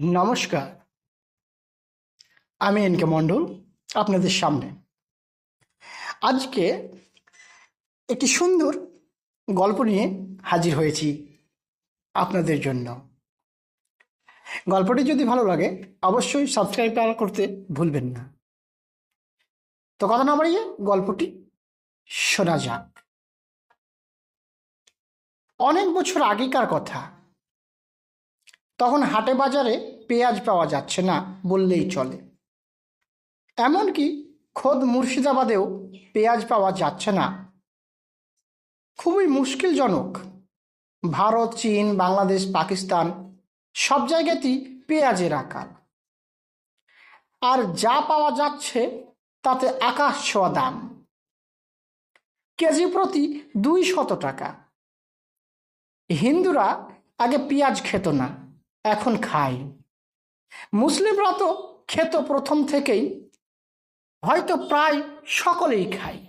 নমস্কার। আমি এনকে মণ্ডল, আপনাদের সামনে। আজকে একটি সুন্দর গল্প নিয়ে হাজির হয়েছি আপনাদের জন্য। গল্পটি যদি ভালো লাগে, অবশ্যই সাবস্ক্রাইব করতে ভুলবেন না। তো কথা না বাড়িয়ে গল্পটি শোনা যাক। অনেক বছর আগেকার কথা তখন হাটে বাজারে পেঁয়াজ পাওয়া যাচ্ছে না বললেই চলে। এমনকি খোদ মুর্শিদাবাদেও পেঁয়াজ পাওয়া যাচ্ছে না। খুবই মুশকিলজনক। ভারত, চীন, বাংলাদেশ, পাকিস্তান সব জায়গাতেই পেঁয়াজের আকার। আর যা পাওয়া যাচ্ছে তাতে আকাশ ছোঁয়া দাম। কেজি প্রতি দুই শত টাকা। হিন্দুরা আগে পেঁয়াজ খেত না। এখন খায় মুসলিমরা তো খেত প্রথম থেকেই, হয়তো প্রায় সকলেই খায়।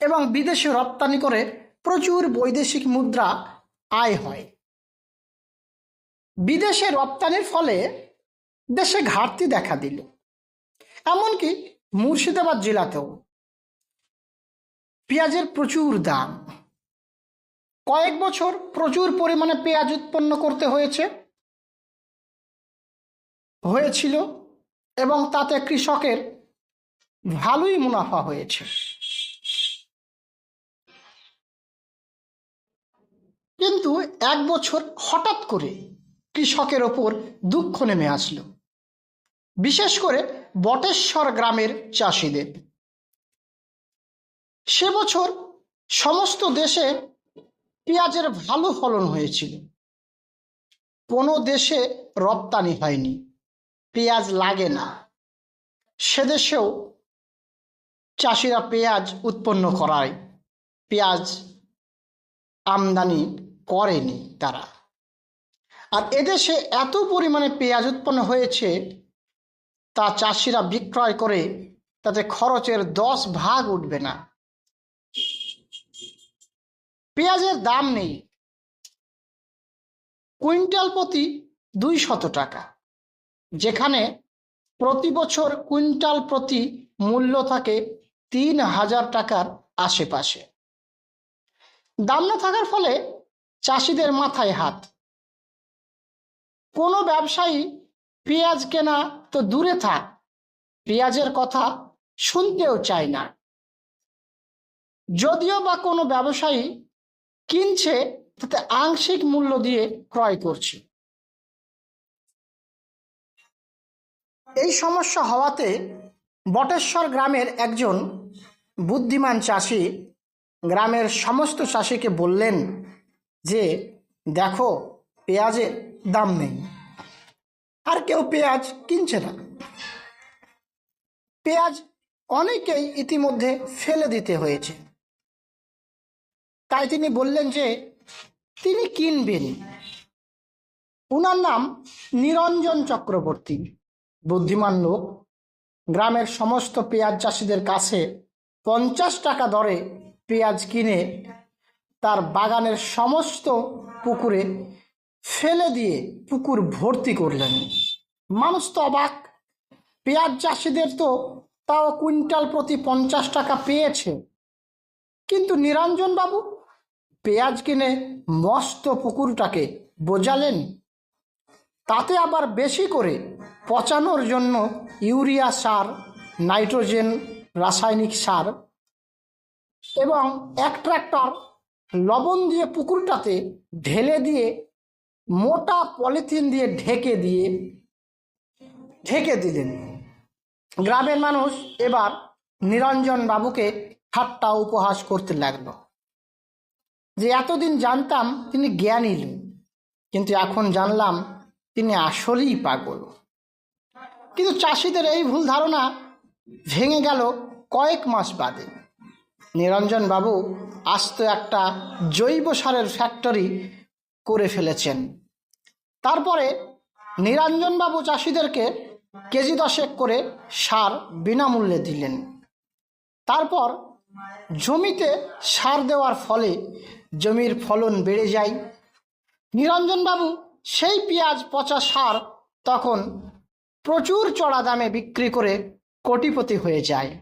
এবং বিদেশে রপ্তানি করে প্রচুর বৈদেশিক মুদ্রা আয় হয়। বিদেশে রপ্তানির ফলে দেশে ঘাটতি দেখা দিল। এমনকি মুর্শিদাবাদ জেলাতেও। পেঁয়াজের প্রচুর দাম। কয়েক বছর প্রচুর পরিমাণে পেঁয়াজ উৎপন্ন করতে হয়েছে, হয়েছিল এবং তাতে কৃষকের ভালোই মুনাফা হয়েছে। কিন্তু এক বছর হঠাৎ করে কৃষকের ওপর দুঃখ নেমে আসলো। বিশেষ করে বটেশ্বর গ্রামের চাষিদের। সে বছর সমস্ত দেশে পেঁয়াজের ভালো ফলন হয়েছিল। কোনো দেশে রপ্তানি হয়নি। পেঁয়াজ লাগে না। সে দেশেও চাষিরা পেঁয়াজ উৎপন্ন করায়। পেঁয়াজ আমদানি করেনি তারা। আর এদেশে এত পরিমাণে পেঁয়াজ উৎপন্ন হয়েছে, তা চাষিরা বিক্রয় করে তাতে খরচের দশ ভাগ উঠবে না। পেঁয়াজের দাম নেই। কুইন্টাল প্রতি দুই শত টাকা। যেখানে প্রতি বছর কুইন্টাল প্রতি মূল্য থাকে তিন হাজার টাকার আশেপাশে। দাম না থাকার ফলে চাষিদের মাথায় হাত। কোনো ব্যবসায়ী পেঁয়াজ কেনা তো দূরে থাক, পেঁয়াজের কথা শুনতেও চায় না। যদিও বা কোনো ব্যবসায়ী কিনছে, তাতে আংশিক মূল্য দিয়ে ক্রয় করছে। এই সমস্যা হওয়াতে বটেশ্বর গ্রামের একজন বুদ্ধিমান চাষি গ্রামের সমস্ত চাষিকে বললেন যে, দেখো, পেঁয়াজের দাম নেই। আর কেউ পেঁয়াজ কিনছে না। পেঁয়াজ অনেকেই ইতিমধ্যে ফেলে দিতে হয়েছে। তাই তিনি বললেন যে, তিনি কিনবেন। উনার নাম নিরঞ্জন চক্রবর্তী। বুদ্ধিমান লোক। গ্রামের সমস্ত পেঁয়াজ চাষিদের কাছে পঞ্চাশ টাকা দরে পেঁয়াজ কিনে তার বাগানের সমস্ত পুকুরে ফেলে দিয়ে পুকুর ভর্তি করলেন। মানুষ তো অবাক। পেঁয়াজ চাষিদের তো তাও কুইন্টাল প্রতি পঞ্চাশ টাকা পেয়েছে। কিন্তু নিরঞ্জন বাবু পেঁয়াজ কিনে মস্ত পুকুরটাকে বোঝালেন। তাতে আবার বেশি করে পচানোর জন্য ইউরিয়া সার, নাইট্রোজেন, রাসায়নিক সার এবং এক ট্রাক্টর লবণ দিয়ে পুকুরটাতে ঢেলে দিয়ে মোটা পলিথিন দিয়ে ঢেকে দিয়ে ঢেকে দিলেন। গ্রামের মানুষ এবার নিরঞ্জন বাবুকে ঠাট্টা উপহাস করতে লাগল। যে এতদিন জানতাম তিনি জ্ঞানী কিন্তু এখন জানলাম তিনি আসলেই পাগল। কিন্তু চাষিদের এই ভুল ধারণা ভেঙে গেল কয়েক মাস বাদে। নিরঞ্জন বাবু আস্ত একটা জৈব সারের ফ্যাক্টরি করে ফেলেছেন। তারপরে নিরঞ্জনবাবু চাষিদেরকে কেজি দশেক করে সার বিনামূল্যে দিলেন। তারপর জমিতে সার দেওয়ার ফলে জমির ফলন বেড়ে যায়। নিরঞ্জনবাবু সেই পেঁয়াজ, পচা সার তখন প্রচুর চড়া দামে বিক্রি করে কোটিপতি হয়ে যায়।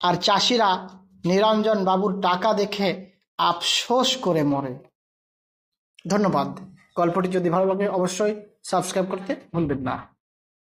আর চাষিরা নিরঞ্জন বাবুর টাকা দেখে আফসোস করে মরে। ধন্যবাদ। গল্পটি যদি ভালো লাগে, অবশ্যই সাবস্ক্রাইব করতে ভুলবেন না।